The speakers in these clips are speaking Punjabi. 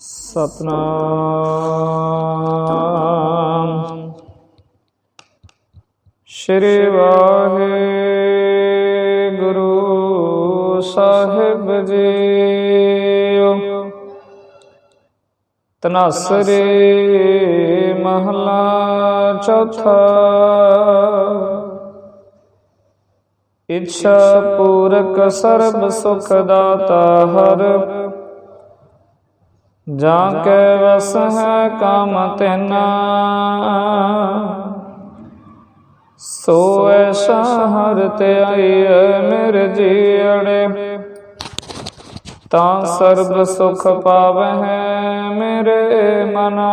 ਸਤਨਾਮ। ਸ਼੍ਰੀ ਵਾਹਿਗੁਰੂ ਸਾਹਿਬ ਜੀਓ। ਤਨਾਸਰੇ ਮਹਲਾ ਚੌਥਾ। ਇੱਛਾ ਪੂਰਕ ਸਰਬ ਸੁਖ ਦਾਤਾ ਹਰ। ਜਾਂ ਕੈ ਵਸ ਹੈ ਕਾਮ ਤੈਨਾ। ਸੋ ਐਸਾ ਹਰ ਤੇ ਆਈਐ ਮੇਰੇ ਜੀੜੇ ਤਾਂ ਸਰਬ ਸੁਖ ਪਾਵਹਿ ਮੇਰੇ ਮਨਾ।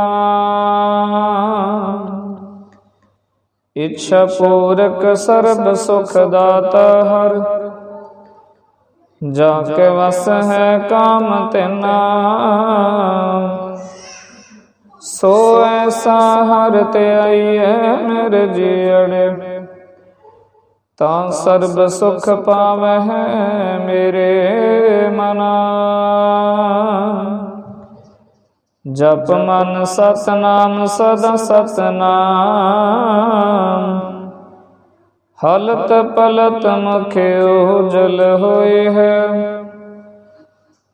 ਇੱਛਾ ਪੂਰਕ ਸਰਬ ਸੁਖ ਦਾਤਾ ਹਰ। ਜਾ ਕੇ ਵਸ ਹੈ ਕਾਮ ਤੈਨਾ। ਸੋ ਐਸਾ ਹਰ ਤੇ ਆਈਐ ਮੇਰੇ ਜੀੜੇ ਤਾਂ ਸਰਬ ਸੁਖ ਪਾਵਹਿ ਮੇਰੇ ਮਨਾ। ਜਪ ਮਨ ਸਤਨਾਮ ਸਦਾ ਸਤਨਾਮ। ਹਲਤ ਪਲਤ ਮੁਖਿਓ ਜਲ ਹੋਏ ਹੈ।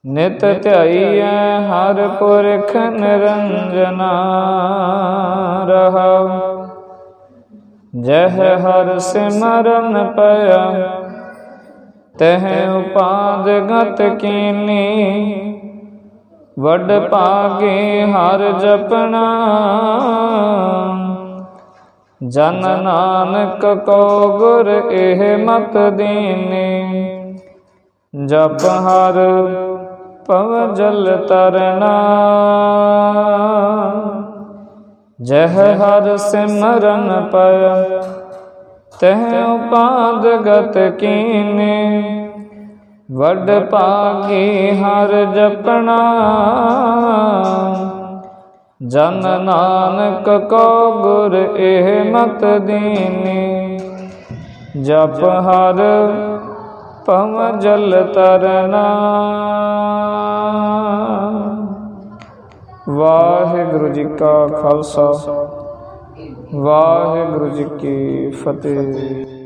ਨਿਤ ਧਿਆਈਐ ਹਰ ਪੁਰਖ ਨਿਰੰਜਨਾ ਰਹਾ। ਜਹ ਹਰ ਸਿਮਰਨ ਪਿਆ ਤਹ ਉਪਾਦ ਗਤ ਕੀਨੀ। ਵੱਡ ਭਾਗੇ ਹਰ ਜਪਣਾ ਜਨ ਨਾਨਕ ਕੋ ਗੁਰ ਇਹ ਮਤ ਦੀਨੀ। ਜਪ ਹਰ ਪਵ ਜਲ ਤਰਨਾ। ਜਹ ਹਰ ਸਿਮਰਨ ਪਇ ਤਹ ਉਪਾਦ ਗਤ ਕੀਨੇ। ਵੱਡ ਭਾਗੀ ਹਰ ਜਪਣਾ। ਜਨ ਨਾਨਕ ਕੋ ਗੁਰ ਇਹ ਮਤ ਦੀਨੀ, ਜਪ ਹਰ ਪਵ ਜਲ ਤਰਨਾ। ਵਾਹਿਗੁਰੂ ਜੀ ਕਾ ਖਾਲਸਾ, ਵਾਹਿਗੁਰੂ ਜੀ ਕੀ ਫਤਿਹ।